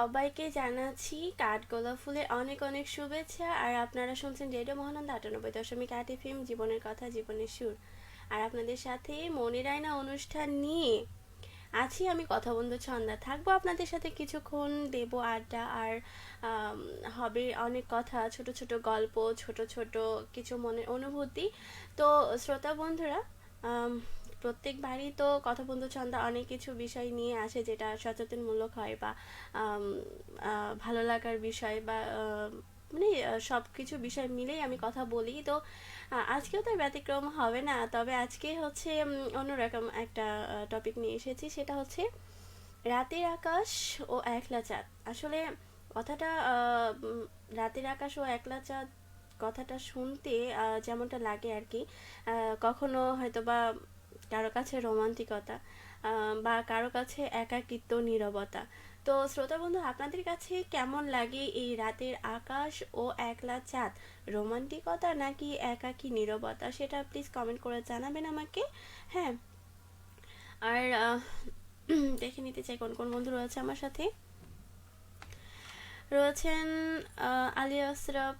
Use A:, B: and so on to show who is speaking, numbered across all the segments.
A: সবাইকে জানাচ্ছি কাঠগোলাপ ফুলে অনেক অনেক শুভেচ্ছা। আর আপনারা শুনছেন রেডিও মহানন্দ আটানব্বই দশমিক আট এফএম, জীবনের কথা, জীবনের সুর। আর আপনাদের সাথে মনের আয়না অনুষ্ঠান নিয়ে আছি আমি কথা বন্ধু ছন্দা। থাকব আপনাদের সাথে কিছুক্ষণ, দেব আড্ডা, আর হবে অনেক কথা, ছোট ছোট গল্প, ছোট ছোট কিছু মনের অনুভূতি। তো শ্রোতা বন্ধুরা আম, প্রত্যেকবারই তো কথা বন্ধু ছন্দা অনেক কিছু বিষয় নিয়ে আসে যেটা সচেতনমূলক হয় বা ভালো লাগার বিষয় বা মানে সব কিছু বিষয় মিলেই আমি কথা বলি। তো আজকেও তার ব্যতিক্রম হবে না। তবে আজকে হচ্ছে অন্যরকম একটা টপিক নিয়ে এসেছি। সেটা হচ্ছে রাতের আকাশ ও একলা চাঁদ। আসলে কথাটা রাতের আকাশ ও একলা চাঁদ কথাটা শুনতে যেমনটা লাগে আর কি কখনো হয়তো বা কারও কাছে রোমান্টিকতা বা কারও কাছে একাকিত্ব, নীরবতা। তো শ্রোতা বন্ধু, আপনাদের কাছে কেমন লাগে এই রাতের আকাশ ও একলা চাঁদ? রোমান্টিকতা নাকি একাকী নীরবতা? সেটা প্লিজ কমেন্ট করে জানাবেন আমাকে। হ্যাঁ। আর দেখে নিতে চাই কোন কোন বন্ধু রয়েছে আমার সাথে? রয়েছেন আলিয়া আশরাফ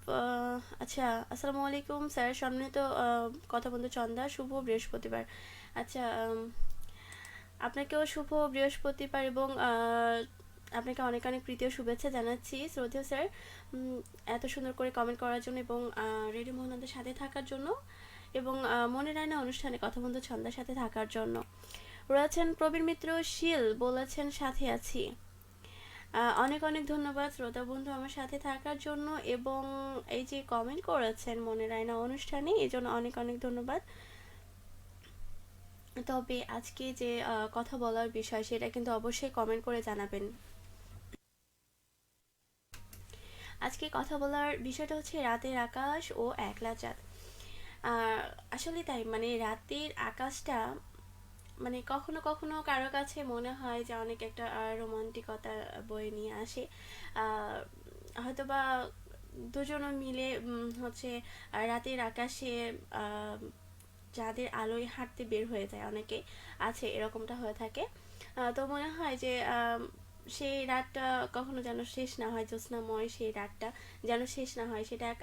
A: আচ্ছা আসসালামু আলাইকুম স্যার। সম্মানিত কথা বন্ধু চন্দা। শুভ বৃহস্পতিবার। আচ্ছা আপনাকেও শুভ বৃহস্পতিবার এবং আপনাকে অনেক অনেক প্রীতি ও শুভেচ্ছা জানাচ্ছি শ্রদ্ধেয় স্যার। এত সুন্দর করে কমেন্ট করার জন্য এবং রেডিও মোহনদের সাথে থাকার জন্য এবং আহ, মনের আয়না অনুষ্ঠানে কথা বন্ধু ছন্দার সাথে থাকার জন্য। রয়েছেন প্রবীর মিত্র শীল বলেছেন সাথে আছি। অনেক অনেক ধন্যবাদ শ্রোতা বন্ধু আমার সাথে থাকার জন্য এবং এই যে কমেন্ট করেছেন মনে রায়না অনুষ্ঠানে এই জন্য অনেক অনেক ধন্যবাদ। তবে আজকে যে কথা বলার বিষয় সেটা কিন্তু অবশ্যই কমেন্ট করে জানাবেন। আজকে কথা বলার বিষয়টা হচ্ছে রাতের আকাশ ও একলা চাঁদ। আসলে তাই মানে রাতের আকাশটা মানে কখনো কখনো কারও কাছে মনে হয় যে অনেক একটা রোমান্টিকতা বয়ে নিয়ে আসে। আহ, হয়তোবা দুজনে মিলে হচ্ছে রাতের আকাশে চাঁদের আলোয় হাঁটতে বের হয়ে যায় অনেকে আছে এরকমটা হয়ে থাকে। তো মনে হয় যে সেই রাতটা কখনো যেন শেষ না হয়, জ্যোৎস্নাময় সেই রাতটা যেন শেষ না হয়, সেটা এক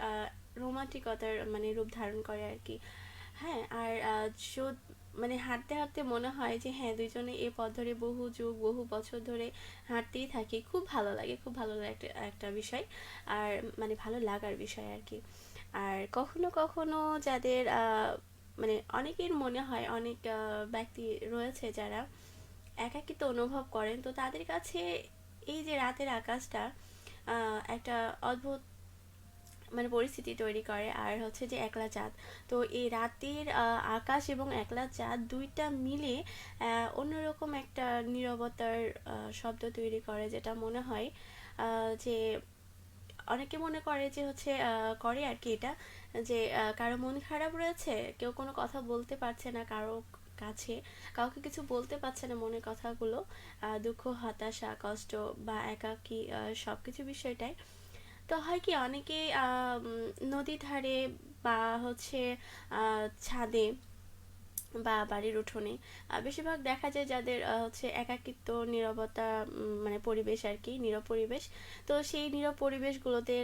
A: রোমান্টিকতার মানে রূপ ধারণ করে আর কি। হ্যাঁ আর মানে হাঁটতে হাঁটতে মনে হয় যে হ্যাঁ দুইজনে এ পথ ধরে বহু যুগ, বহু বছর ধরে হাঁটতেই থাকি। খুব ভালো লাগে, খুব ভালো লাগে একটা একটা বিষয়। আর মানে ভালো লাগার বিষয় আর কি। আর কখনো কখনো যাদের মানে অনেকের মনে হয়, অনেক ব্যক্তি রয়েছে যারা একাকিত্ব অনুভব করেন। তো তাদের কাছে এই যে রাতের আকাশটা একটা অদ্ভুত মানে পরিস্থিতি তৈরি করে। আর হচ্ছে যে একলা চাঁদ। তো এই রাতের আকাশ এবং একলা চাঁদ দুইটা মিলে অন্যরকম একটা নীরবতার শব্দ তৈরি করে, যেটা মনে হয় যে অনেকে মনে করে যে হচ্ছে করে আর কি এটা। যে কারও মন খারাপ রয়েছে, কেউ কোনো কথা বলতে পারছে না কারও কাছে, কাউকে কিছু বলতে পারছে না মনের কথাগুলো দুঃখ, হতাশা, কষ্ট বা একাকী সব কিছু বিষয়টাই। তো হয় কি অনেকে নদী নদীর ধারে বা হচ্ছে ছাদে বা বাড়ির উঠোনে। বেশিরভাগ দেখা যায় যাদের হচ্ছে একাকিত্ব, নীরবতা মানে পরিবেশ আর কি, নীরব পরিবেশ। তো সেই নীরব পরিবেশগুলোতে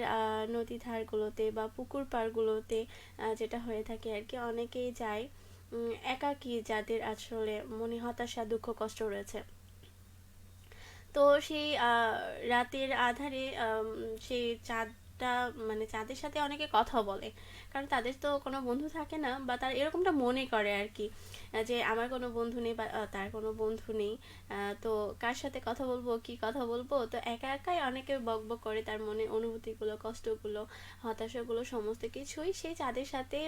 A: নদী ধারগুলোতে বা পুকুর পাড়গুলোতে যেটা হয়ে থাকে আর কি, অনেকেই যায় একাকী যাদের আসলে মনে হতাশা, দুঃখ, কষ্ট রয়েছে। তো সেই রাতের আধারে সেই চাঁদটা মানে চাঁদের সাথে অনেকে কথা বলে। কারণ তাদের তো কোনো বন্ধু থাকে না বা তারা এরকমটা মনে করে আর কি যে আমার কোনো বন্ধু নেই বা তার কোনো বন্ধু নেই তো কার সাথে কথা বলব, কি কথা বলব? তো একা একাই অনেকে বকবক করে তার মনে অনুভূতিগুলো, কষ্টগুলো, হতাশাগুলো, সমস্ত কিছুই সেই চাঁদের সাথে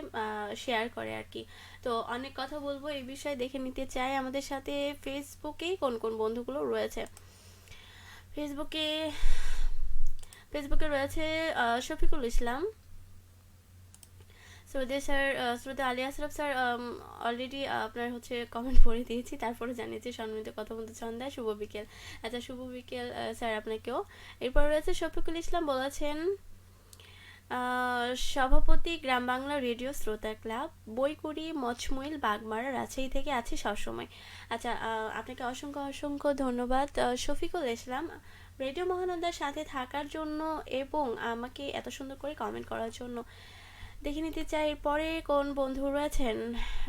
A: শেয়ার করে আর কি। তো অনেক কথা বলব এই বিষয়ে দেখে নিতে চাই আমাদের সাথে ফেসবুকেই কোন কোন বন্ধুগুলো রয়েছে। ফেসবুকে ফেসবুকে রয়েছে শফিকুল ইসলাম। শ্রদ্ধা স্যার শ্রদ্ধা আলী আশরাফ স্যার অলরেডি আপনার হচ্ছে কমেন্ট পড়ে দিয়েছি। তারপরে জানিয়েছি সম্মানিত কথা বলতে চন্দা শুভ বিকেল। আচ্ছা শুভ বিকেল স্যার আপনাকেও। এরপর রয়েছে শফিকুল ইসলাম বলেছেন সভাপতি গ্রাম বাংলা রেডিও শ্রোতা ক্লাব, বইকুড়ি মচমুইল বাগমারা, রাজশাহী থেকে আছে সবসময়। আচ্ছা আপনাকে অসংখ্য অসংখ্য ধন্যবাদ। শফিকুল ইসলাম, রেডিও মহানন্দার সাথে থাকার জন্য এবং আমাকে এত সুন্দর করে কমেন্ট করার জন্য দেখে নিতে চাই। এরপরে কোন বন্ধু রয়েছেন?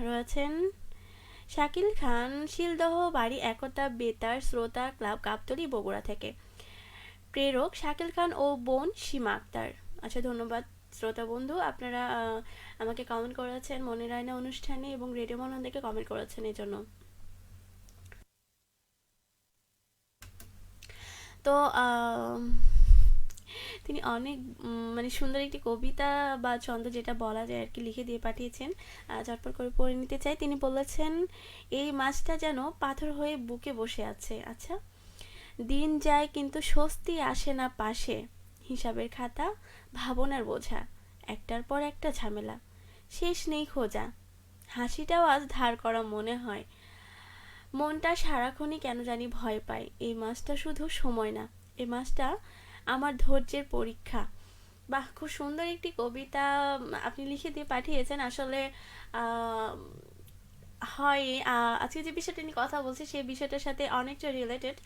A: রয়েছেন শাকিল খান, শিলদহ, বাড়ি একতা, বেতার, শ্রোতা ক্লাব, গাবতলী, বগুড়া থেকে। প্রেরক শাকিল খান ও বোন সীমা আক্তার। আচ্ছা ধন্যবাদ শ্রোতা বন্ধু। আপনারা আমাকে কমেন্ট করেছেন মনের আয়না অনুষ্ঠানে এবং রেডিও মহানন্দাকে কমেন্ট করেছেন এই জন্য তো তিনি অনেক মানে সুন্দর একটি কবিতা বা ছন্দ যেটা বলা যায় আর কি লিখে দিয়ে পাঠিয়েছেন আহ, ঝটপট করে পড়ে নিতে চাই। তিনি বলেছেন এই মাছটা যেন পাথর হয়ে বুকে বসে আছে। আচ্ছা দিন যায় কিন্তু স্বস্তি আসে না পাশে। হিসাবের খাতা ভাবনার বোঝা একটার পর একটা ঝামেলা। শেষ নেই খোঁজা। হাসিটাও আজ ধার করা মনে হয়। মনটা সারাক্ষণই কেন জানি ভয় পায়। এই মাসটা শুধু সময় না এই মাসটা আমার ধৈর্যের পরীক্ষা। বাহ, খুব সুন্দর একটি কবিতা আপনি লিখে দিয়ে পাঠিয়েছেন। আসলে হয় আজকে যে বিষয়টা নিয়ে কথা বলছি, সেই বিষয়টার সাথে অনেকটা রিলেটেড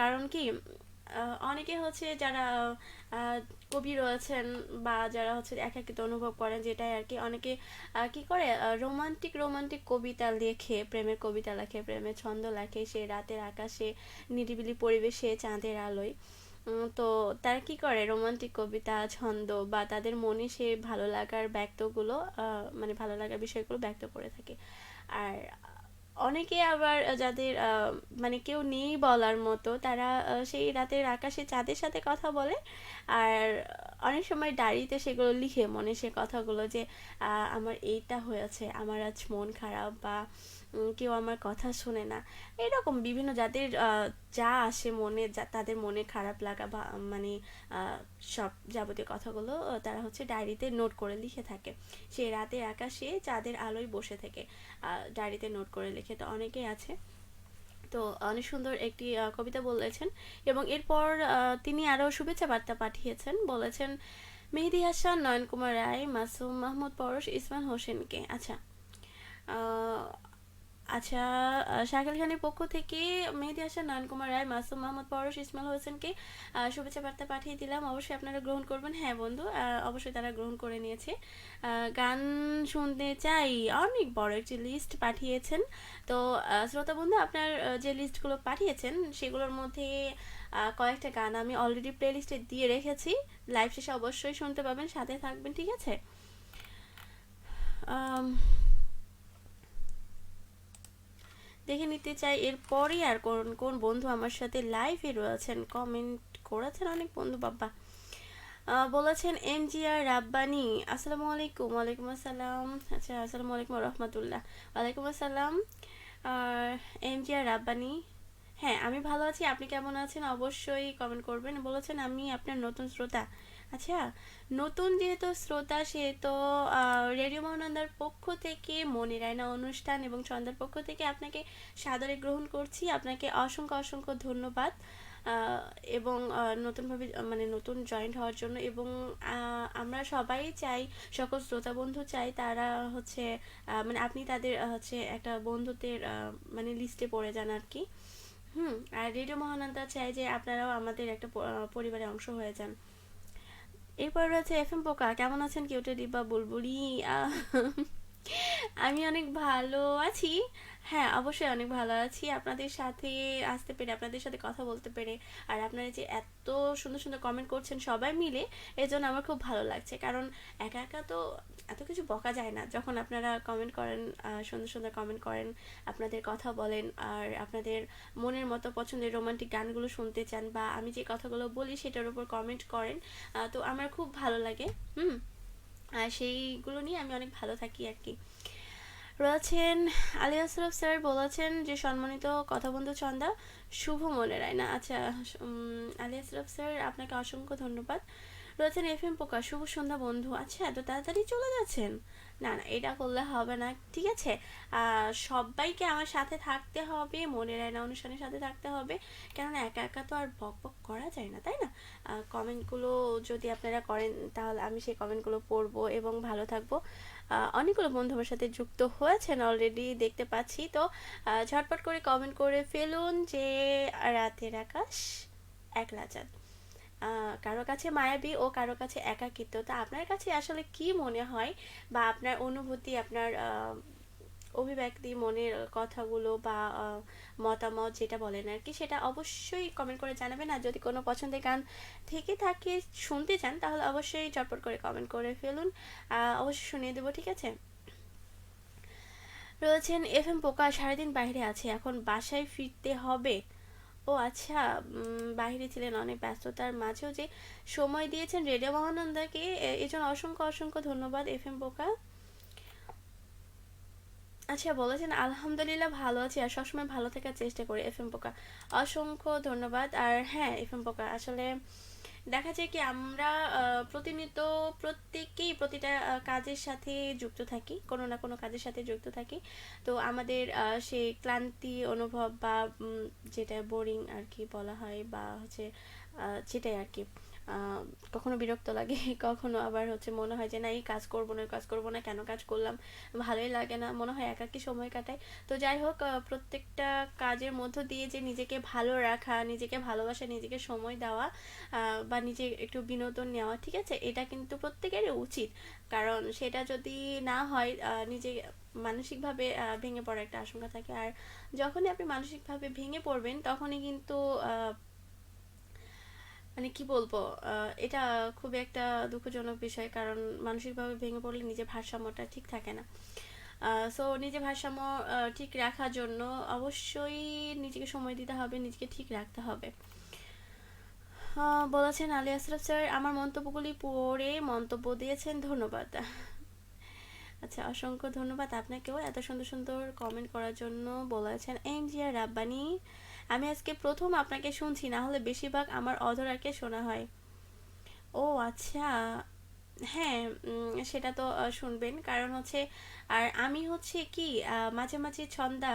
A: কারণ কি অনেকে হচ্ছে যারা কবি রয়েছেন বা যারা হচ্ছে একাকিত্ব অনুভব করেন, যেটাই আর কি, অনেকে কি করে রোমান্টিক রোমান্টিক কবিতা লেখে, প্রেমের কবিতা লেখে, প্রেমের ছন্দ লেখে, সে রাতের আকাশে নিরিবিলি পরিবেশে চাঁদের আলোয়। তো তারা কি করে? রোমান্টিক কবিতা, ছন্দ বা তাদের মনে সে ভালো লাগার ব্যক্তগুলো মানে ভালো লাগার বিষয়গুলো ব্যক্ত করে থাকে। আর অনেকে আবার যাদের মানে কেউ নেই বলার মতো, তারা সেই রাতের আকাশে চাঁদের সাথে কথা বলে। আর অনেক সময় ডায়েরিতে সেগুলো লিখে মনে সে কথাগুলো যে আমার এইটা হয়েছে, আমার আজ মন খারাপ বা কেউ আমার কথা শোনে না। এরকম বিভিন্ন যাদের যা আসে মনে, যা তাদের মনে খারাপ লাগা বা মানে সব যাবতীয় কথাগুলো তারা হচ্ছে ডায়েরিতে নোট করে লিখে থাকে। সে রাতের আকাশে চাঁদের আলোয় বসে থেকে। ডায়েরিতে নোট করে লিখে তো অনেকেই আছে। তো অনেক সুন্দর একটি কবিতা বলেছেন এবং এরপর তিনি আরও শুভেচ্ছা বার্তা পাঠিয়েছেন। বলেছেন, মেহেদি হাসান নয়ন কুমার রায়, মাসুম মাহমুদ পরশ ইসমান হোসেনকে। আচ্ছা আচ্ছা শাকিল খানের পক্ষ থেকে মেহেদি হাসান নয়ন কুমার রায়, মাসুম মাহমুদ, পরশ, ইসমাইল হোসেনকে শুভেচ্ছা বার্তা পাঠিয়ে দিলাম। অবশ্যই আপনারা গ্রহণ করবেন। হ্যাঁ বন্ধু অবশ্যই তারা গ্রহণ করে নিয়েছে। গান শুনতে চাই, অনেক বড় একটি লিস্ট পাঠিয়েছেন। তো শ্রোতা বন্ধু, আপনার যে লিস্টগুলো পাঠিয়েছেন, সেগুলোর মধ্যে কয়েকটা গান আমি অলরেডি প্লে লিস্টে দিয়ে রেখেছি। লাইভ শেষে অবশ্যই শুনতে পাবেন, সাথে থাকবেন, ঠিক আছে আম, দেখে নিতে চাই। এরপরই আর কোন কোন বন্ধু আমার সাথে লাইভে রয়েছেন? কমেন্ট করেছেন অনেক বন্ধু বাবা। বলেছেন এম জি আর রাব্বানি, আসসালামু আলাইকুম। ওয়ালাইকুম আসসালাম। আচ্ছা আসসালামু আলাইকুম রহমতুল্লাহ। ওয়ালাইকুম আসসালাম। আর এম জি আর রাব্বানি হ্যাঁ আমি ভালো আছি। আপনি কেমন আছেন? অবশ্যই কমেন্ট করবেন। বলেছেন আমি আপনার নতুন শ্রোতা। আচ্ছা নতুন যেহেতু শ্রোতা, সেহেতু রেডিও মহানন্দার পক্ষ থেকে মনের আয়না অনুষ্ঠান এবং ছন্দার পক্ষ থেকে আপনাকে সাদরে গ্রহণ করছি। আপনাকে অসংখ্য অসংখ্য ধন্যবাদ এবং নতুনভাবে মানে নতুন জয়েন্ট হওয়ার জন্য এবং আমরা সবাই চাই, সকল শ্রোতা বন্ধু চাই, তারা হচ্ছে মানে আপনি তাদের হচ্ছে একটা বন্ধুত্বের মানে লিস্টে পড়ে যান আর কি হুম, আর রেডিও মহানন্দা চাই যে আপনারাও আমাদের একটা পরিবারের অংশ হয়ে যান। এরপর রয়েছে এফ এম পোকা। কেমন আছেন? কেউটে ডিব্বা বুলবুলি আহ, আমি অনেক ভালো আছি। হ্যাঁ অবশ্যই অনেক ভালো আছি। আপনাদের সাথে আসতে পেরে, আপনাদের সাথে কথা বলতে পেরে আর আপনারা যে এত সুন্দর সুন্দর কমেন্ট করছেন সবাই মিলে এই জন্য আমার খুব ভালো লাগছে। কারণ একা একা তো এত কিছু বকা যায় না। যখন আপনারা কমেন্ট করেন সুন্দর সুন্দর কমেন্ট করেন, আপনাদের কথা বলেন আর আপনাদের মনের মতো পছন্দের রোমান্টিক গানগুলো শুনতে চান বা আমি যে কথাগুলো বলি সেটার উপর কমেন্ট করেন তো আমার খুব ভালো লাগে। হুম, আর সেইগুলো নিয়ে আমি অনেক ভালো থাকি আর কি। রয়েছেন আলী আশরাফ স্যার, বলেছেন যে সম্মানিত কথা বন্ধু চন্দা, শুভ মনে রায়। না আচ্ছা আলী আশরাফ স্যার, আপনাকে অসংখ্য ধন্যবাদ। রয়েছেন এফ এম পোকা শুভ সন্ধ্যা বন্ধু। আচ্ছা এত তাড়াতাড়ি চলে যাচ্ছেন? না না, এটা করলে হবে না, ঠিক আছে? সবাইকে আমার সাথে থাকতে হবে মনের আয়না অনুষ্ঠানের সাথে থাকতে হবে। কেননা একা একা তো আর বক বক করা যায় না, তাই না? কমেন্টগুলো যদি আপনারা করেন, তাহলে আমি সেই কমেন্টগুলো পড়ব এবং ভালো থাকব। অনেকগুলো বন্ধু আমার সাথে যুক্ত হয়েছেন অলরেডি দেখতে পাচ্ছি। তো ঝটপট করে কমেন্ট করে ফেলুন যে, রাতের আকাশ একলা চাঁদ কারও কাছে মায়াবী ও কারও কাছে একাকিত্ব। তা আপনার কাছে আসলে কি মনে হয় বা আপনার অনুভূতি, আপনার অভিব্যক্তি, মনের কথাগুলো বা মতামত যেটা বলেন আর কি, সেটা অবশ্যই কমেন্ট করে জানাবেন। আর যদি কোনো পছন্দের গান থেকে থাকে, শুনতে চান, তাহলে অবশ্যই চটপট করে কমেন্ট করে ফেলুন। অবশ্যই শুনিয়ে দেবো, ঠিক আছে? রয়েছেন এফ এম পোকা সারাদিন বাইরে আছে, এখন বাসায় ফিরতে হবে? ও আচ্ছা বাইরে ছিলেন অনেক ব্যস্ততার মাঝেও যে সময় দিয়েছেন রেডিও মহানন্দাকে এজন্য অসংখ্য অসংখ্য ধন্যবাদ এফ এম পোকা আচ্ছা বলেছেন, আলহামদুলিল্লাহ ভালো আছি আর সবসময় ভালো থাকার চেষ্টা করি এফ এম পোকা। অসংখ্য ধন্যবাদ। আর হ্যাঁ এফ এম পোকা, আসলে দেখা যায় কি, আমরা প্রতিনিয়ত প্রত্যেকেই প্রতিটা কাজের সাথে যুক্ত থাকি, কোনো না কোনো কাজের সাথে যুক্ত থাকি। তো আমাদের সেই ক্লান্তি অনুভব বা যেটা বোরিং আর কি বলা হয় বা হচ্ছে সেটাই আর কি। কখনো বিরক্ত লাগে, কখনো আবার হচ্ছে মনে হয় যে, না, এই কাজ করব না কাজ করব না, কেন কাজ করলাম? ভালোই লাগে না, মনে হয় একাকী সময় কাটায় তো যাই হোক প্রত্যেকটা কাজের মধ্য দিয়ে যে নিজেকে ভালো রাখা, নিজেকে ভালোবাসা, নিজেকে সময় দেওয়া বা নিজে একটু বিনোদন নেওয়া, ঠিক আছে? এটা কিন্তু প্রত্যেকেরই উচিত। কারণ সেটা যদি না হয় নিজে মানসিকভাবে ভেঙে পড়ার একটা আশঙ্কা থাকে। আর যখনই আপনি মানসিকভাবে ভেঙে পড়বেন, তখনই কিন্তু মানে কি বলব এটা খুবই একটা দুঃখজনক বিষয় কারণ মানসিকভাবে ভেঙে পড়লে নিজের ভারসাম্যটা ঠিক থাকে না। সো নিজের ভারসাম্য ঠিক রাখার জন্য অবশ্যই নিজেকে সময় দিতে হবে, নিজেকে ঠিক রাখতে হবে। বলেছেন আলী আশরাফ স্যার, আমার মন্তব্যগুলি পড়ে মন্তব্য দিয়েছেন, ধন্যবাদ। আচ্ছা অসংখ্য ধন্যবাদ আপনাকেও। এত সুন্দর সুন্দর কমেন্ট করার জন্য বলেছেন এম জি আর রাব্বানি। আমি আজকে প্রথম আপনাকে শুনছি, না হলে বেশিরভাগ আমার অধরাকে শোনা হয়। ও আচ্ছা। হ্যাঁ সেটা তো শুনবেন। কারণ হচ্ছে, আর আমি হচ্ছে কি মাঝে মাঝে ছন্দা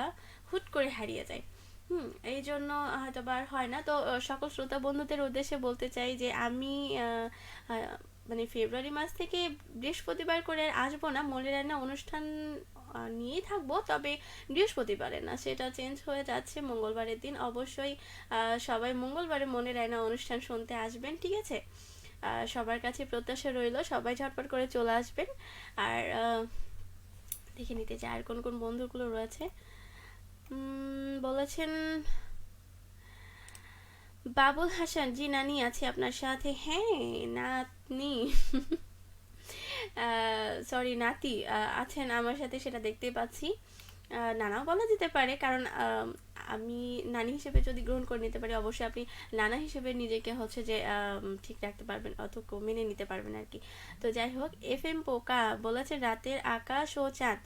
A: হুট করে হারিয়ে যায়। হুম এই জন্য হয়তো বা আর হয় না। তো সকল শ্রোতা বন্ধুদের উদ্দেশ্যে বলতে চাই যে আমি মানে ফেব্রুয়ারি মাস থেকে বৃহস্পতিবার করে আসব না। রান্না অনুষ্ঠান নিয়েই থাকব। তবে বৃহস্পতিবারে না, সেটা চেঞ্জ হয়ে যাচ্ছে, মঙ্গলবারের দিন অবশ্যই সবাই মঙ্গলবারে মনে রান্না অনুষ্ঠান শুনতে আসবেন, ঠিক আছে? সবার কাছে প্রত্যাশা রইল, সবাই ঝটপট করে চলে আসবেন। আর দেখে নিতে চাই আর কোন কোন বন্ধুগুলো রয়েছে। বলেছেন বাবুল হাসান, জি নানি আছে আপনার সাথে? হ্যাঁ নাতনি। সরি নাতি আহ, আছেন আমার সাথে সেটা দেখতে পাচ্ছি। আহ, নানাও বলা যেতে পারে কারণ আমি নানি হিসেবে যদি গ্রহণ করে নিতে পারি অবশ্যই আপনি নানা হিসেবে নিজেকে হচ্ছে যে ঠিক রাখতে পারবেন অথবা মেনে নিতে পারবেন আর কি। তো যাই হোক এফ এম পোকা বলেছে রাতের আকাশ ও চাঁদ।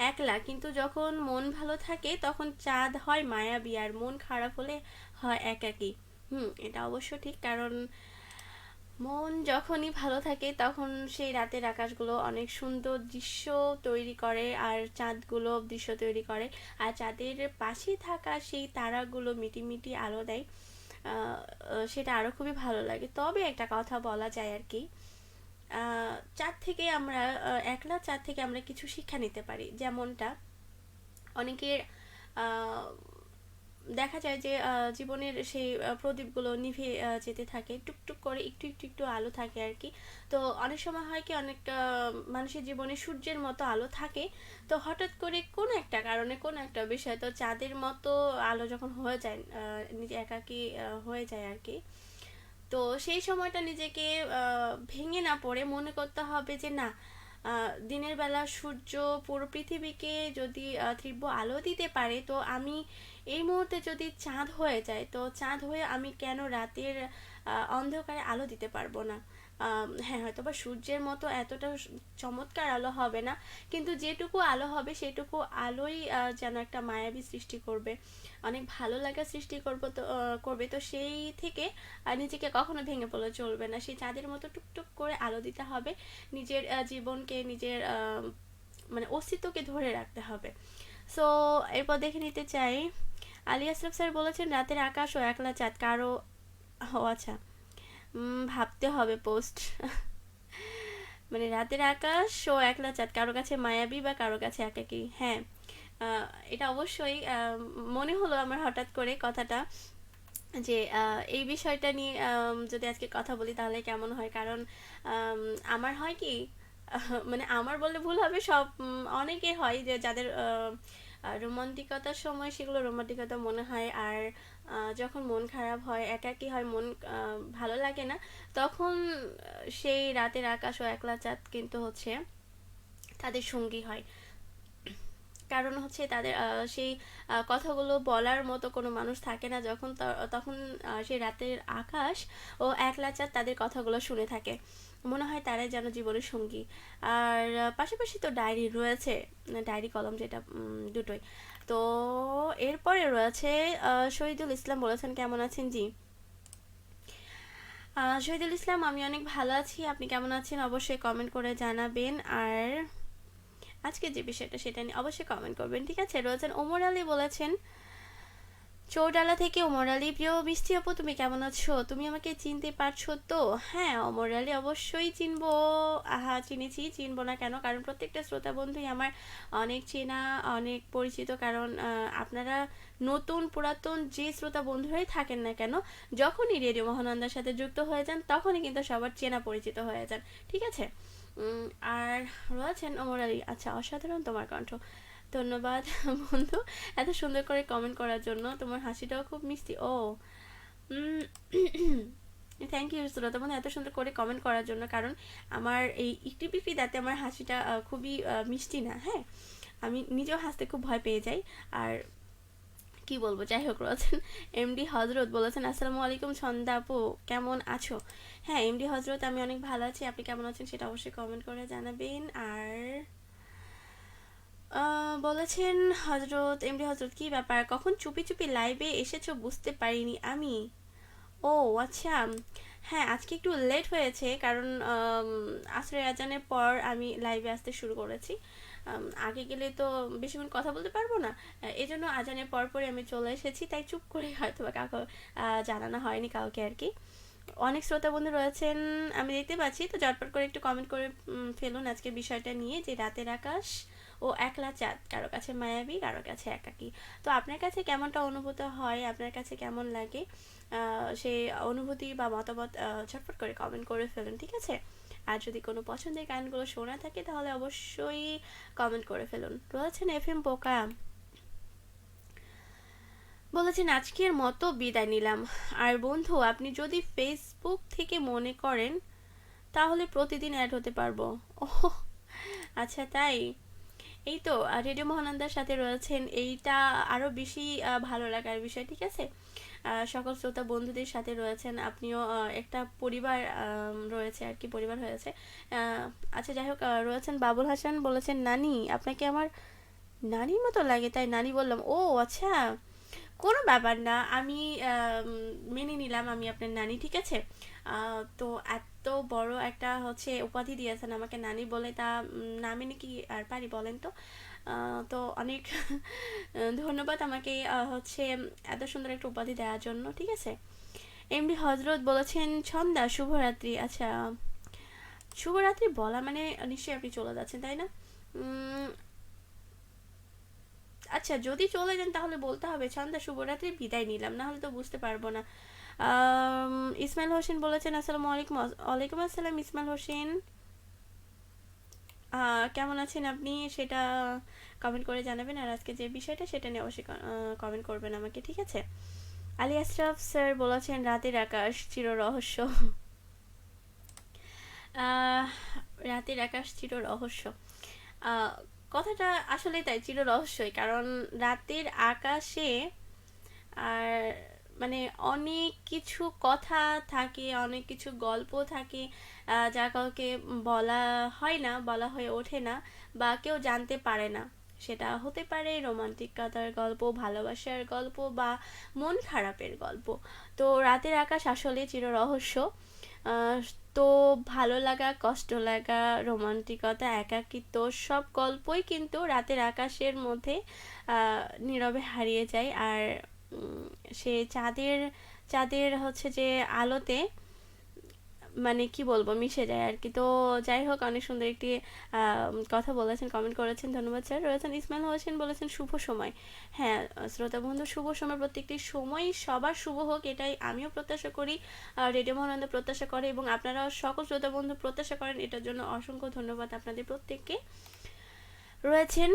A: একলা কিন্তু যখন মন ভালো থাকে তখন চাঁদ হয় মায়াবী আর মন খারাপ হলে হয় একাকী। হুম এটা অবশ্য ঠিক কারণ মন যখনই ভালো থাকে তখন সেই রাতের আকাশগুলো অনেক সুন্দর দৃশ্য তৈরি করে আর চাঁদগুলো দৃশ্য তৈরি করে। আর চাঁদের পাশে থাকা সেই তারাগুলো মিটিমিটি আলো দেয়। সেটা আরও খুবই ভালো লাগে। তবে একটা কথা বলা যায় আর কি চাঁদ থেকে আমরা একলা চাঁদ থেকে আমরা কিছু শিক্ষা নিতে পারি। যেমনটা অনেকের দেখা যায় যে জীবনের সেই প্রদীপগুলো নিভে যেতে থাকে। টুকটুক করে একটু একটু একটু আলো থাকে আর কি। তো অনেক সময় হয় কি, অনেক মানুষের জীবনে সূর্যের মতো আলো থাকে। তো হঠাৎ করে কোনো একটা কারণে, কোনো একটা বিষয়, তো চাঁদের মতো আলো যখন হয়ে যায় নিজে একাকী হয়ে যায় আর কি। তো সেই সময়টা নিজেকে ভেঙে না পড়ে মনে করতে হবে যে, না দিনের বেলা সূর্য পুরো পৃথিবীকে যদি তীব্র আলো দিতে পারে, তো আমি এই মুহূর্তে যদি চাঁদ হয়ে যায়, তো চাঁদ হয়ে আমি কেন রাতের অন্ধকারে আলো দিতে পারব না? হ্যাঁ হয়তো বা সূর্যের মতো এতটা চমৎকার আলো হবে না, কিন্তু যেটুকু আলো হবে সেটুকু আলোই যেন একটা মায়াবী সৃষ্টি করবে। অনেক ভালো লাগা সৃষ্টি করব তো করবে, তো সেই থেকে নিজেকে কখনো ভেঙে পড়লে চলবে না। সেই চাঁদের মতো টুকটুক করে আলো দিতে হবে, নিজের জীবনকে, নিজের মানে অস্তিত্বকে ধরে রাখতে হবে। সো এরপর দেখে নিতে চাই আলী আশরাফ স্যার বলেছেন রাতের আকাশ ও একলা চাঁদ কারও ও আচ্ছা। ভাবতে হবে পোস্ট। মানে রাতের আকাশ ও একলা চাঁদ কারও কাছে মায়াবী বা কারও কাছে একাকী? হ্যাঁ এটা অবশ্যই মনে হলো আমার হঠাৎ করে কথাটা যে এই বিষয়টা নিয়ে যদি আজকে কথা বলি তাহলে কেমন হয়? কারণ আম, আমার হয় কি মানে আমার বললে ভুল হবে সব অনেকে হয় যে যাদের রোমান্টিকতার সময় সেগুলো রোমান্টিকতা মনে হয় আর যখন মন খারাপ হয়, একাকী হয়, মন ভালো লাগে না, তখন সেই রাতের আকাশ ও একলা চাঁদ কিন্তু হচ্ছে তাদের সঙ্গী হয়। কারণ হচ্ছে তাদের সেই কথাগুলো বলার মতো কোনো মানুষ থাকে না, যখন তখন সেই রাতের আকাশ ও একলা চাঁদ তাদের কথাগুলো শুনে থাকে। মনে হয় তারাই যেন জীবনের সঙ্গী। আর পাশাপাশি তো ডায়েরি রয়েছে, ডায়েরি কলম যেটা দুটোই। তো এরপরে রয়েছে শহীদুল ইসলাম বলেছেন, কেমন আছেন জি? শহীদুল ইসলাম, আমি অনেক ভালো আছি, আপনি কেমন আছেন? অবশ্যই কমেন্ট করে জানাবেন। আর আজকে যে বিষয়টা, সেটা নিয়ে অবশ্যই কমেন্ট করবেন, ঠিক আছে? রয়েছেন ওমর আলী বলেছেন চৌডালা থেকে ওমর আলী প্রিয় মিষ্টি আপু, তুমি কেমন আছো? তুমি আমাকে চিনতে পারছ তো? হ্যাঁ ওমর আলী অবশ্যই চিনবো। আহা, চিনেছি, চিনবো না কেন? কারণ প্রত্যেকটা শ্রোতা বন্ধুই আমার অনেক চেনা, অনেক পরিচিত। কারণ আপনারা নতুন, পুরাতন যে শ্রোতা বন্ধুরাই থাকেন না কেন, যখনই রেডিও মহানন্দার সাথে যুক্ত হয়ে যান, তখনই কিন্তু সবার চেনা পরিচিত হয়ে যান। ঠিক আছে? আর রয়েছেন ওমর আলী। আচ্ছা অসাধারণ তোমার কণ্ঠ। ধন্যবাদ, বন্ধু। এত সুন্দর করে কমেন্ট করার জন্য। তোমার হাসিটাও খুব মিষ্টি। ও থ্যাংক ইউ শ্রোতা বন্ধু, এত সুন্দর করে কমেন্ট করার জন্য। কারণ আমার এই একটি পিপি দাঁতে আমার হাসিটা খুবই মিষ্টি না হ্যাঁ? আমি নিজেও হাসতে খুব ভয় পেয়ে যাই। আর কি বলব? যাই হোক রয়েছেন এমডি হজরত বলেছেন, আসসালামু আলাইকুম আপু, কেমন আছো? হ্যাঁ এমডি হজরত, আমি অনেক ভালো আছি। আপনি কেমন আছেন সেটা অবশ্যই কমেন্ট করে জানাবেন। আর বলেছেন হজরত এমডি হজরত কি ব্যাপার? কখন চুপি চুপি লাইভে এসেছ বুঝতে পারিনি আমি। ও আচ্ছা। হ্যাঁ আজকে একটু লেট হয়েছে কারণ আসরের আজানের পর আমি লাইভে আসতে শুরু করেছি। আগে গেলে তো বেশিক্ষণ কথা বলতে পারব না। এই জন্য আজানের পর পরে আমি চলে এসেছি, তাই চুপ করে হয়তো বা কাউকে জানানো হয়নি কাউকে আর কি। অনেক শ্রোতা বন্ধু রয়েছেন, আমি দেখতে পাচ্ছি, তো ঝটপট করে একটু কমেন্ট করে ফেলুন আজকে বিষয়টা নিয়ে যে রাতের আকাশ। ও একলা চাঁদ কারও কাছে মায়াবী, কারও কাছে একাকী। তো আপনার কাছে কেমনটা অনুভূত হয়? আপনার কাছে কেমন লাগে? সেই অনুভূতি বা মতামত ঝটপট করে কমেন্ট করে ফেলুন, ঠিক আছে? আর যদি কোনো পছন্দের গানগুলো শোনা থাকে, তাহলে অবশ্যই কমেন্ট করে ফেলুন। রয়েছেন এফ এম পোকা বলেছেন, আজকের মতো বিদায় নিলাম। আর বন্ধু, আপনি যদি ফেসবুক থেকে মনে করেন, তাহলে প্রতিদিন অ্যাড হতে পারব। ও আচ্ছা তাই? এই তো রেডিও মহানন্দার সাথে রয়েছেন। এইটা আরও বেশি ভালো লাগার বিষয়, ঠিক আছে? সকল শ্রোতা বন্ধুদের সাথে রয়েছেন। আপনিও একটা পরিবার রয়েছে আর কি, পরিবার হয়েছে। আচ্ছা যাই হোক রয়েছেন বাবুল হাসান, বলেছেন, নানি, আপনাকে আমার নানির মতো লাগে। তাই নানি বললাম, ও আচ্ছা কোনো ব্যাপার না, আমি মেনে নিলাম, আমি আপনার নানি, ঠিক আছে? তো এত বড় একটা হচ্ছে উপাধি দিয়েছেন আমাকে নানি বলে তা উম, না মেনে কি আর পারি বলেন তো? তো অনেক ধন্যবাদ আমাকে হচ্ছে এত সুন্দর একটা উপাধি দেওয়ার জন্য ঠিক আছে? এমডি হজরত বলেছেন ছন্দা শুভরাত্রি। আচ্ছা শুভরাত্রি বলা মানে নিশ্চয়ই আপনি চলে যাচ্ছেন তাই না? আচ্ছা যদি চলে যান তাহলে বলতে হবে ছন্দা শুভরাত্রি বিদায় নিলাম। না হলে তো বুঝতে পারব না। ইসমাইল হোসেন বলেছেন, আসসালামু আলাইকুম। ওয়ালাইকুম আসসালাম, ইসমাইল হোসেন। কেমন আছেন আপনি? সেটা কমেন্ট করে জানাবেন, আর আজকে যে বিষয়টা, সেটা নিয়ে অবশ্যই কমেন্ট করবেন আমাকে, ঠিক আছে? আলী আশরাফ স্যার বলেছেন, রাতের আকাশ চির রহস্য। রাতের আকাশ চির রহস্য। কথাটা আসলে তাই, চির রহস্যই, কারণ রাতের আকাশে আর মানে অনেক কিছু কথা থাকে, অনেক কিছু গল্প থাকে যা কাউকে বলা হয় না, বলা হয়ে ওঠে না বা কেউ জানতে পারে না। সেটা হতে পারে রোমান্টিক রোমান্টিকতার গল্প, ভালোবাসার গল্প বা মন খারাপের গল্প। তো রাতের আকাশ আসলে চির রহস্য। তো ভালো লাগা, কষ্ট লাগা, রোমান্টিকতা, একাকিত্ব সব গল্পই কিন্তু রাতের আকাশের মধ্যে নীরবে হারিয়ে যায়। আর সে চাঁদের চাঁদের হচ্ছে যে আলোতে মানে কি বলব, মিশে যায় আর কি তো যাই হোক, অনেক সুন্দর একটি কথা বলেছেন কমেন্ট করেছেন, ধন্যবাদ স্যার। রয়েছেন ইসমাইল হোসেন, বলেছেন শুভ সময়। হ্যাঁ শ্রোতা বন্ধু, শুভ সময় প্রত্যেকটি সময়, সবার শুভ হোক, এটাই আমিও প্রত্যাশা করি রেডিও মহানন্দ প্রত্যাশা করে, এবং আপনারাও সকল শ্রোতা বন্ধু প্রত্যাশা করেন, এটার জন্য অসংখ্য ধন্যবাদ আপনাদের প্রত্যেককে। রয়েছেন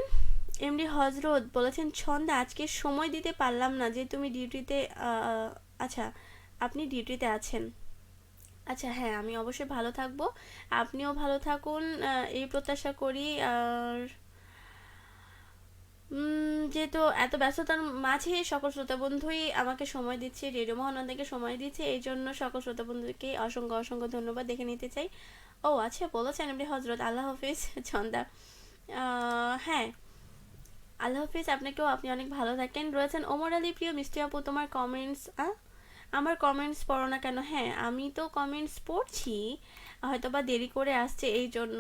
A: এমডি হজরত বলেছেন, ছন্দা আজকে সময় দিতে পারলাম না যে তুমি ডিউটিতে আচ্ছা আপনি ডিউটিতে আছেন। আচ্ছা হ্যাঁ আমি অবশ্যই ভালো থাকব। আপনিও ভালো থাকুন এই প্রত্যাশা করি। আর যেহেতু এত ব্যস্ততার মাঝে সকল শ্রোতা বন্ধুই আমাকে সময় দিচ্ছে, রেডিও মহানন্দাকে সময় দিচ্ছে, এই জন্য সকল শ্রোতা বন্ধুকে অসংখ্য অসংখ্য ধন্যবাদ দেখে নিতে চাই। ও আচ্ছা বলেছেন এমনি হজরত, আল্লাহ হাফিজ, ছন্দা। হ্যাঁ আল্লাহ হাফিজ, আপনাকেও আপনি অনেক ভালো থাকেন। রয়েছেন ওমর আলী প্রিয় মিষ্টি আপু, তোমার কমেন্টস আমার কমেন্টস পড়ো না কেন? হ্যাঁ আমি তো কমেন্টস পড়ছি হয়তো বা দেরি করে আসছে এই জন্য।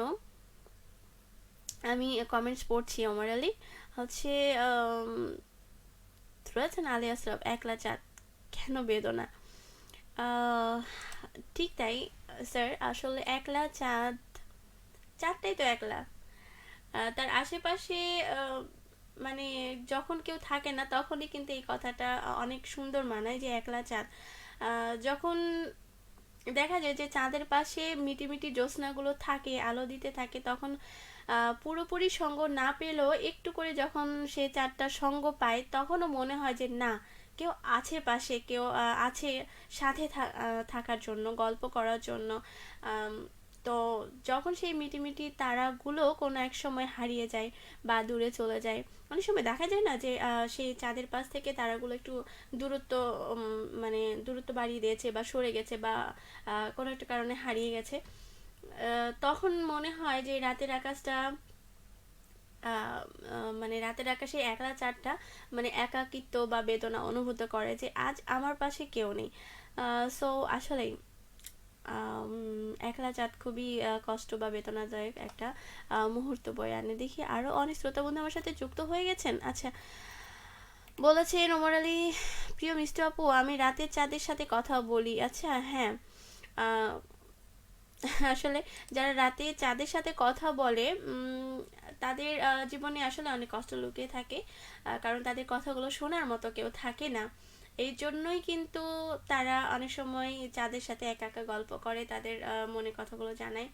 A: আমি কমেন্টস পড়ছি ওমর আলী। হচ্ছে রয়েছেন আলী আশরাফ, একলা চাঁদ, কেন বেদনা? ঠিক তাই স্যার আসলে একলা চাঁদ, চাঁদটাই তো একলা। তার আশেপাশে মানে যখন কেউ থাকে না, তখনই কিন্তু এই কথাটা অনেক সুন্দর মানায় যে একলা চাঁদ। যখন দেখা যায় যে চাঁদের পাশে মিটিমিটি জ্যোৎস্নাগুলো থাকে, আলো দিতে থাকে, তখন পুরোপুরি সঙ্গ না পেলেও একটু করে যখন সে চাঁদটা সঙ্গ পায়, তখনও মনে হয় যে না, কেউ আছে পাশে, কেউ আছে সাথে থাকার জন্য, গল্প করার জন্য। তো যখন সেই মিটিমিটি তারাগুলো কোনো এক সময় হারিয়ে যায় বা দূরে চলে যায়, অনেক সময় দেখা যায় না যে সেই চাঁদের পাশ থেকে তারাগুলো একটু দূরত্ব মানে দূরত্ব বাড়িয়ে দিয়েছে বা সরে গেছে বা কোনো একটা কারণে হারিয়ে গেছে তখন মনে হয় যে রাতের আকাশটা মানে রাতের আকাশে একলা চারটা মানে একাকিত্ব বা বেদনা অনুভূত করে যে আজ আমার পাশে কেউ নেই। সো আসলেই একলা চাঁদ খুবই কষ্ট বা বেদনাদায়ক একটা মুহূর্ত বয়ে আনে। দেখি আরও অনেক শ্রোতা বন্ধু আমার সাথে যুক্ত হয়ে গেছেন। আচ্ছা বলেছেন ওমর আলী, প্রিয় মিষ্টি আপু, আমি রাতের চাঁদের সাথে কথা বলি। আচ্ছা হ্যাঁ আসলে যারা রাতে চাঁদের সাথে কথা বলে তাদের জীবনে আসলে অনেক কষ্ট লুকিয়ে থাকে কারণ তাদের কথাগুলো শোনার মতো কেউ থাকে না। এই জন্যই কিন্তু তারা অনেক সময় চাঁদের সাথে একা একা গল্প করে, তাদের মনে কথাগুলো জানায়।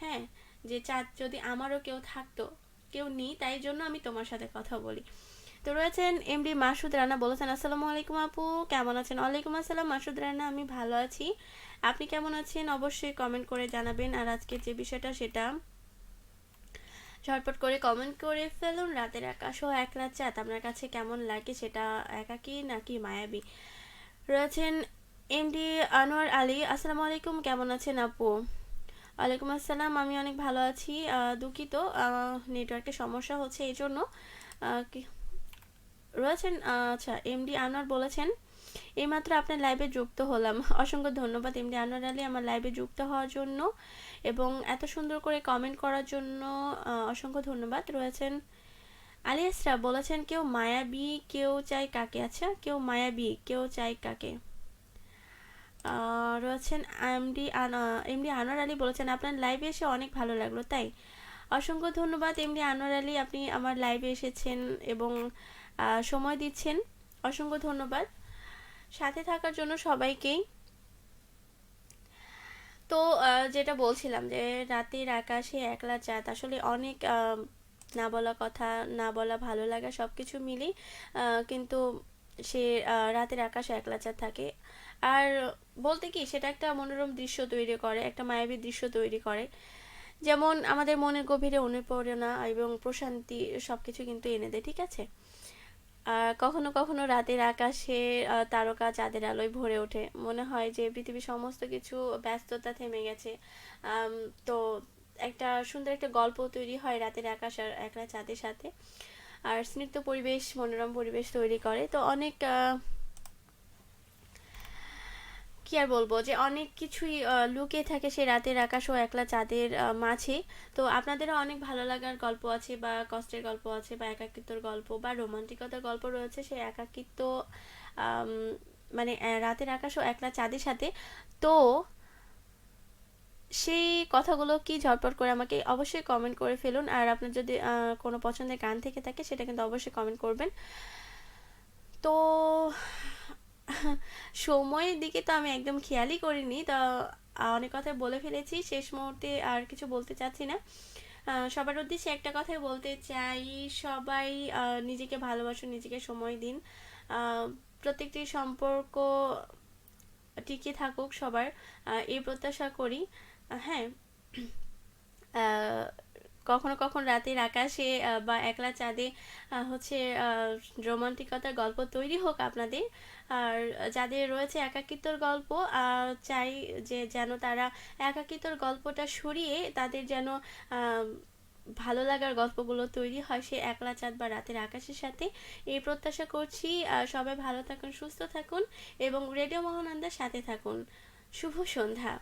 A: হ্যাঁ যে চাঁদ যদি আমারও কেউ থাকতো, কেউ নেই, তাই জন্য আমি তোমার সাথে কথা বলি। তো রয়েছেন এমডি মাসুদ রানা বলেছেন, আসসালামু আলাইকুম আপু, কেমন আছেন? ওয়ালাইকুম আসসালাম, মাসুদ রানা, আমি ভালো আছি। আপনি কেমন আছেন? অবশ্যই কমেন্ট করে জানাবেন। আর আজকে যে বিষয়টা, সেটা ঝটপট করে কমেন্ট করে ফেলুন। রাতের আকাশ ও এক রাত চাঁদ, আপনার কাছে কেমন লাগে সেটা একাকী নাকি মায়াবী? রয়েছেন এমডি আনোয়ার আলী। আসসালামু আলাইকুম, কেমন আছেন আপু? ওয়ালাইকুম আসসালাম, আমি অনেক ভালো আছি দুঃখিত নেটওয়ার্কের সমস্যা হচ্ছে এই জন্য রয়েছেন আচ্ছা এমডি আনোয়ার বলেছেন, এইমাত্র আপনার লাইভে যুক্ত হলাম। অসংখ্য ধন্যবাদ এমডি আনোয়ার আলী, আমার লাইভে যুক্ত হওয়ার জন্য। এবং এত সুন্দর করে কমেন্ট করার জন্য অসংখ্য ধন্যবাদ। রয়েছেন আলী আসরা বলেছেন, কেউ মায়াবী, কেউ চায় কাকে? আচ্ছা কেউ মায়াবী, কেউ চায় কাকে? রয়েছেন এমডি এমডি আনোয়ার আলী বলেছেন, আপনার লাইভে এসে অনেক ভালো লাগল। তাই, অসংখ্য ধন্যবাদ এমডি আনোয়ার আলী, আপনি আমার লাইভে এসেছেন এবং সময় দিচ্ছেন। অসংখ্য ধন্যবাদ। সাথে থাকার জন্য সবাইকেই তো যেটা বলছিলাম যে রাতের আকাশে একলা চাঁদ আসলে অনেক না বলা কথা, না বলা ভালো লাগা সব কিছু মিলেই কিন্তু সে রাতের আকাশে একলা চাঁদ থাকে। আর বলতে কি, সেটা একটা মনোরম দৃশ্য তৈরি করে, একটা মায়াবী দৃশ্য তৈরি করে। যেমন আমাদের মনের গভীরে অনুপ্রেরণা এবং প্রশান্তি সবকিছু কিন্তু এনে দেয়, ঠিক আছে? আর কখনো কখনো রাতের আকাশে তারকা চাঁদের আলোয় ভরে ওঠে। মনে হয় যে পৃথিবীর সমস্ত কিছু ব্যস্ততা থেমে গেছে। তো একটা সুন্দর একটা গল্প তৈরি হয় রাতের আকাশ আর একলা চাঁদের সাথে। আর স্নিগ্ধ পরিবেশ, মনোরম পরিবেশ তৈরি করে। তো অনেক কি আর বলব যে অনেক কিছুই লুকিয়ে থাকে সেই রাতের আকাশ ও একলা চাঁদের মাঝে। তো আপনাদেরও অনেক ভালো লাগার গল্প আছে বা কষ্টের গল্প আছে বা একাকিত্বর গল্প বা রোমান্টিকতার গল্প রয়েছে সেই একাকিত্ব মানে রাতের আকাশ ও একলা চাঁদের সাথে। তো সেই কথাগুলো কি ঝটপট করে আমাকে অবশ্যই কমেন্ট করে ফেলুন। আর আপনার যদি কোনো পছন্দের গান থেকে থাকে সেটা কিন্তু অবশ্যই কমেন্ট করবেন। তো সময়ের দিকে তো আমি একদম খেয়ালই করিনি, তা অনেক কথাই বলে ফেলেছি। শেষ মুহূর্তে আর কিছু বলতে চাচ্ছি না। সবার উদ্দেশ্যে একটা কথাই বলতে চাই, সবাই নিজেকে ভালোবাসুন, নিজেকে সময় দিন। প্রত্যেকটি সম্পর্ক টিকে থাকুক সবার। এই প্রত্যাশা করি। হ্যাঁ। কখনো কখনো রাতের আকাশে বা একলা চাঁদে হচ্ছে রোমান্টিকতার গল্প তৈরি হোক আপনাদের। আর যাদের রয়েছে একাকিত্বর গল্প চাই যে যেন তারা একাকিত্বর গল্পটা সরিয়ে তাদের যেন ভালো লাগার গল্পগুলো তৈরি হয় সে একলা চাঁদ বা রাতের আকাশের সাথে। এই প্রত্যাশা করছি সবাই ভালো থাকুন, সুস্থ থাকুন এবং রেডিও মহানন্দার সাথে থাকুন। শুভ সন্ধ্যা।